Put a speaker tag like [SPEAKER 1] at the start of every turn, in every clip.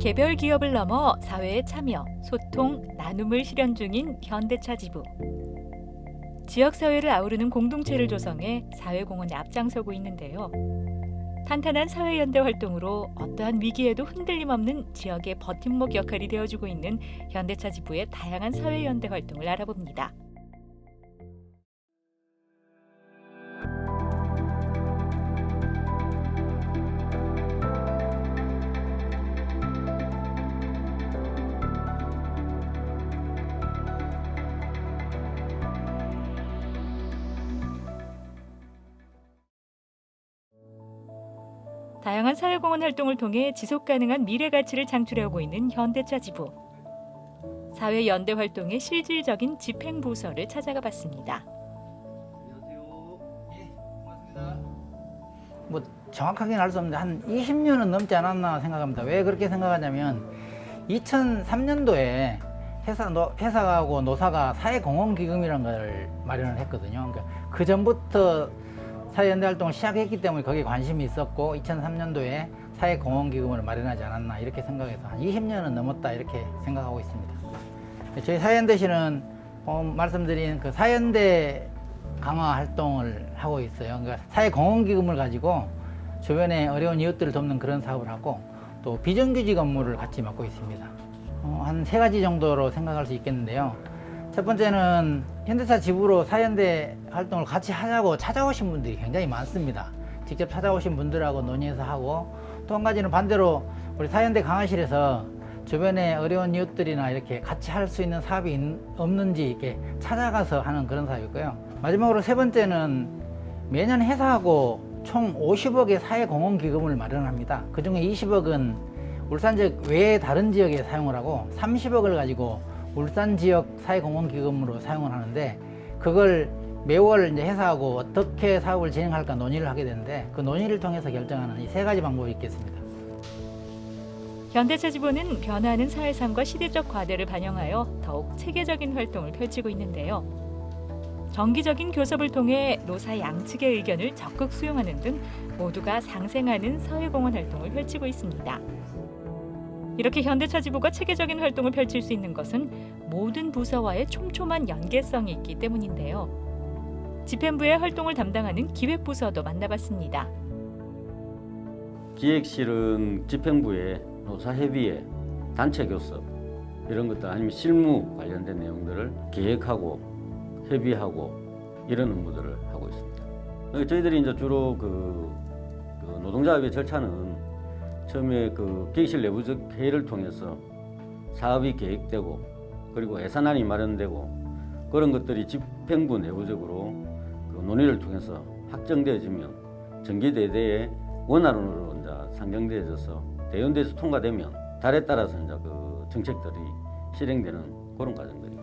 [SPEAKER 1] 개별 기업을 넘어 사회에 참여, 소통, 나눔을 실현 중인 현대차 지부. 지역 사회를 아우르는 공동체를 조성해 사회 공헌에 앞장서고 있는데요. 탄탄한 사회 연대 활동으로 어떠한 위기에도 흔들림 없는 지역의 버팀목 역할이 되어주고 있는 현대차 지부의 다양한 사회 연대 활동을 알아봅니다. 다양한 사회공헌 활동을 통해 지속 가능한 미래 가치를 창출해오고 있는 현대차 지부. 사회 연대 활동의 실질적인 집행 부서를 찾아가 봤습니다.
[SPEAKER 2] 뭐 정확하게는 알 수 없는데 한 20년은 넘지 않았나 생각합니다. 왜 그렇게 생각하냐면 2003년도에 회사 노, 회사하고 노사가 사회공헌기금이라는 걸 마련을 했거든요. 그러니까 그 전부터 사회연대 활동을 시작했기 때문에 거기에 관심이 있었고 2003년도에 사회공헌기금을 마련하지 않았나 이렇게 생각해서 한 20년은 넘었다 이렇게 생각하고 있습니다. 저희 사회연대시는 어, 말씀드린 그 사연대 강화 활동을 하고 있어요. 그러니까 사회공헌기금을 가지고 주변에 어려운 이웃들을 돕는 그런 사업을 하고 또 비정규직 업무를 같이 맡고 있습니다. 어, 한세 가지 정도로 생각할 수 있겠는데요. 첫 번째는 현대차 지부로 사연대 활동을 같이 하자고 찾아오신 분들이 굉장히 많습니다. 직접 찾아오신 분들하고 논의해서 하고 또 한 가지는 반대로 우리 사연대 강화실에서 주변에 어려운 이웃들이나 이렇게 같이 할 수 있는 사업이 있- 없는지 이렇게 찾아가서 하는 그런 사업이고요. 마지막으로 세 번째는 매년 회사하고 총 50억의 사회공헌기금을 마련합니다. 그 중에 20억은 울산 지역 외에 다른 지역에 사용을 하고 30억을 가지고 울산 지역 사회공헌 기금으로 사용을 하는데 그걸 매월 이제 회사하고 어떻게 사업을 진행할까 논의를 하게 되는데 그 논의를 통해서 결정하는 이 세 가지 방법이 있겠습니다.
[SPEAKER 1] 현대차 지부는 변화하는 사회상과 시대적 과제를 반영하여 더욱 체계적인 활동을 펼치고 있는데요. 정기적인 교섭을 통해 노사 양측의 의견을 적극 수용하는 등 모두가 상생하는 사회공헌 활동을 펼치고 있습니다. 이렇게 현대차 지부가 체계적인 활동을 펼칠 수 있는 것은 모든 부서와의 촘촘한 연계성이 있기 때문인데요. 집행부의 활동을 담당하는 기획부서도 만나봤습니다.
[SPEAKER 3] 기획실은 집행부의 노사협의회, 단체 교섭 이런 것들 아니면 실무 관련된 내용들을 기획하고 협의하고 이런 업무들을 하고 있습니다. 그러니까 저희들이 이제 주로 그, 그 노동자협의 절차는 처음에 그 기획실 내부적 회의를 통해서 사업이 계획되고 그리고 예산안이 마련되고 그런 것들이 집행부 내부적으로 그 논의를 통해서 확정되어지면 전기대대의 원활원으로 이제 상정되어져서 대연대에서 통과되면 달에 따라서 이제 그 정책들이 실행되는 그런 과정들이.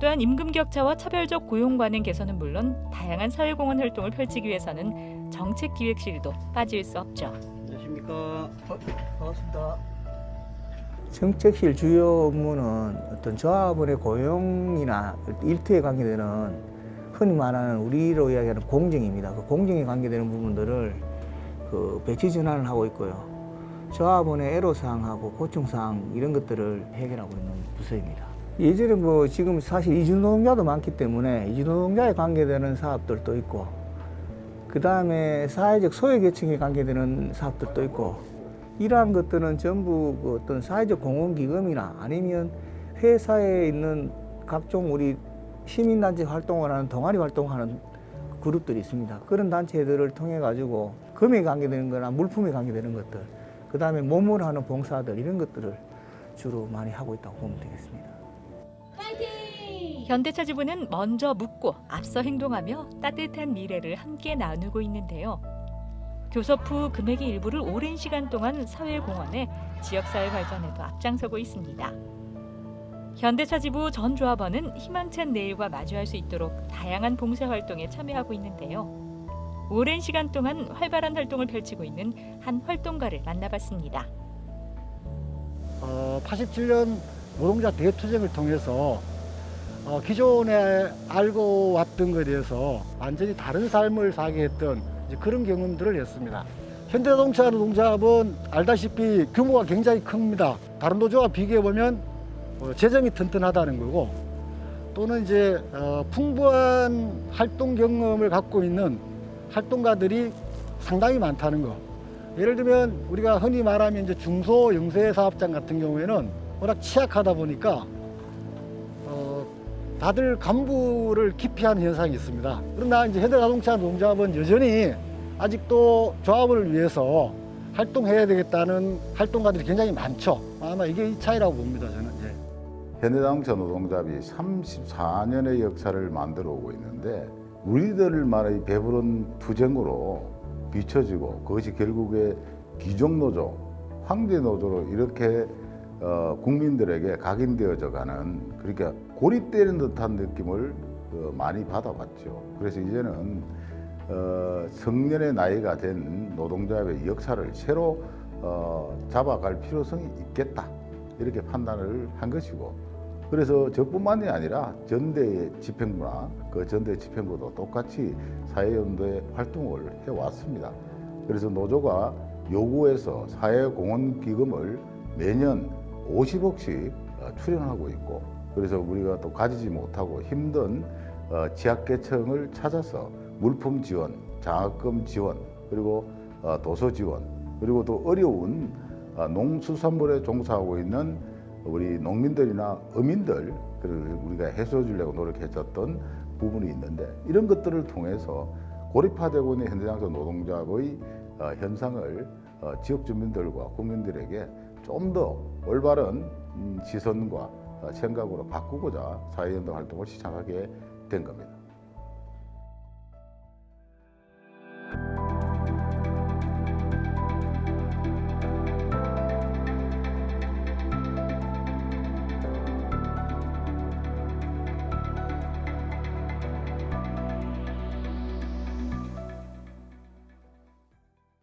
[SPEAKER 1] 또한 임금 격차와 차별적 고용 관행 개선은 물론 다양한 사회공헌 활동을 펼치기 위해서는 정책 기획실도 빠질 수 없죠.
[SPEAKER 2] 안녕하십니까. 반갑습니다.
[SPEAKER 4] 정책실 주요 업무는 어떤 조합원의 고용이나 일터에 관계되는 흔히 말하는 우리로 이야기하는 공정입니다. 그 공정에 관계되는 부분들을 그 배치 전환을 하고 있고요. 조합원의 애로사항하고 고충사항 이런 것들을 해결하고 있는 부서입니다. 예전에 뭐 지금 사실 이주노동자도 많기 때문에 이주노동자에 관계되는 사업들도 있고 그 다음에 사회적 소외계층에 관계되는 사업들도 있고 이러한 것들은 전부 그 어떤 사회적 공헌기금이나 아니면 회사에 있는 각종 우리 시민단체 활동을 하는 동아리 활동하는 그룹들이 있습니다. 그런 단체들을 통해 가지고 금에 관계되는 거나 물품에 관계되는 것들, 그 다음에 몸으로 하는 봉사들 이런 것들을 주로 많이 하고 있다고 보면 되겠습니다.
[SPEAKER 1] 현대차 지부는 먼저 묻고 앞서 행동하며 따뜻한 미래를 함께 나누고 있는데요. 교섭 후 금액의 일부를 오랜 시간 동안 사회 공헌에 지역사회 발전에도 앞장서고 있습니다. 현대차 지부 전 조합원은 희망찬 내일과 마주할 수 있도록 다양한 봉사 활동에 참여하고 있는데요. 오랜 시간 동안 활발한 활동을 펼치고 있는 한 활동가를 만나봤습니다.
[SPEAKER 5] 어, 87년 노동자 대투쟁을 통해서 어, 기존에 알고 왔던 것에 대해서 완전히 다른 삶을 살게 했던 그런 경험들을 했습니다. 현대자동차 노동조합은 알다시피 규모가 굉장히 큽니다. 다른 노조와 비교해 보면 어, 재정이 튼튼하다는 거고 또는 이제 어, 풍부한 활동 경험을 갖고 있는 활동가들이 상당히 많다는 거. 예를 들면 우리가 흔히 말하면 이제 중소 영세 사업장 같은 경우에는 워낙 취약하다 보니까 어, 다들 간부를 기피하는 현상이 있습니다. 그러나 이제 현대자동차 노동조합은 여전히 아직도 조합을 위해서 활동해야 되겠다는 활동가들이 굉장히 많죠. 아마 이게 이 차이라고 봅니다, 저는. 예.
[SPEAKER 6] 현대자동차 노동조합이 34년의 역사를 만들어 오고 있는데 우리들만의 배부른 투쟁으로 비춰지고 그것이 결국에 귀족노조, 황제노조로 이렇게 어, 국민들에게 각인되어져 가는 그러니까 고립되는 듯한 느낌을 어, 많이 받아봤죠. 그래서 이제는 어, 성년의 나이가 된 노동조합의 역사를 새로 어, 잡아갈 필요성이 있겠다 이렇게 판단을 한 것이고 그래서 저뿐만이 아니라 전대 집행부나 그 전대 집행부도 똑같이 사회연도에 활동을 해왔습니다. 그래서 노조가 요구해서 사회공헌기금을 매년 50억씩 어, 출연하고 있고 그래서 우리가 또 가지지 못하고 힘든 어, 지역계층을 찾아서 물품 지원, 장학금 지원, 그리고 어, 도서 지원, 그리고 또 어려운 어, 농수산물에 종사하고 있는 우리 농민들이나 어민들 그리고 우리가 해소해 주려고 노력했었던 부분이 있는데 이런 것들을 통해서 고립화되고 있는 노동조합의 어, 현상을 어, 지역 주민들과 국민들에게 좀 더 올바른 음, 시선과 어, 생각으로 바꾸고자 사회연대 활동을 시작하게 된 겁니다.